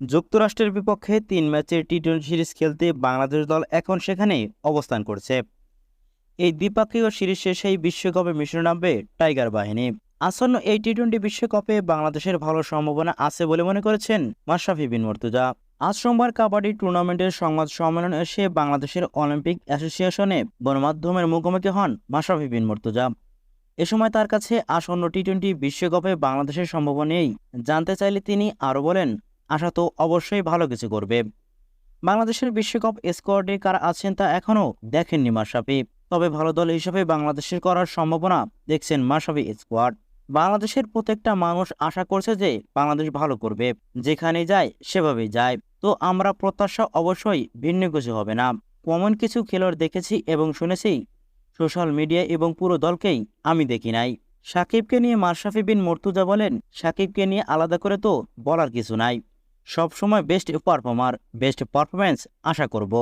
যুক্তরাষ্ট্রের বিপক্ষে তিন ম্যাচের টি টোয়েন্টি সিরিজ খেলতে বাংলাদেশ দল এখন সেখানেই অবস্থান করছে। এই দ্বিপাক্ষিক সিরিজ শেষেই বিশ্বকাপে মিশনে নামবে টাইগার বাহিনী। আসন্ন এই টি টোয়েন্টি বিশ্বকাপে বাংলাদেশের ভালো সম্ভাবনা আছে বলে মনে করেছেন মাশরাফি বিন মর্তুজা। আজ সোমবার কাবাডি টুর্নামেন্টের সংবাদ সম্মেলনে এসে বাংলাদেশের অলিম্পিক অ্যাসোসিয়েশনে গণমাধ্যমের মুখোমুখি হন মাশরাফি বিন মর্তুজা। এ সময় তার কাছে আসন্ন টি টোয়েন্টি বিশ্বকাপে বাংলাদেশের সম্ভাবনা নেই। জানতে চাইলে তিনি আরও বলেন আশা তো অবশ্যই ভালো কিছু করবে। বাংলাদেশের বিশ্বকাপ স্কোয়াডে কারা আছেন তা এখনও দেখেননি মাশরাফি। তবে ভালো দল হিসেবে বাংলাদেশের করার সম্ভাবনা দেখছেন মাশরাফি স্কোয়াড বাংলাদেশের প্রত্যেকটা মানুষ আশা করছে যে বাংলাদেশ ভালো করবে। যেখানে যায়, সেভাবেই যায়। তো আমরা প্রত্যাশা অবশ্যই ভিন্ন কিছু হবে না। কমন কিছু খেলোয়াড় দেখেছি এবং শুনেছি, সোশ্যাল মিডিয়া এবং পুরো দলকেই আমি দেখি নাই। সাকিবকে নিয়ে মাশরাফি বিন মর্তুজা বলেন, সাকিবকে নিয়ে আলাদা করে তো বলার কিছু নাই। সব সময় বেস্ট পারফর্মার বেস্ট পারফরমেন্স আশা করব।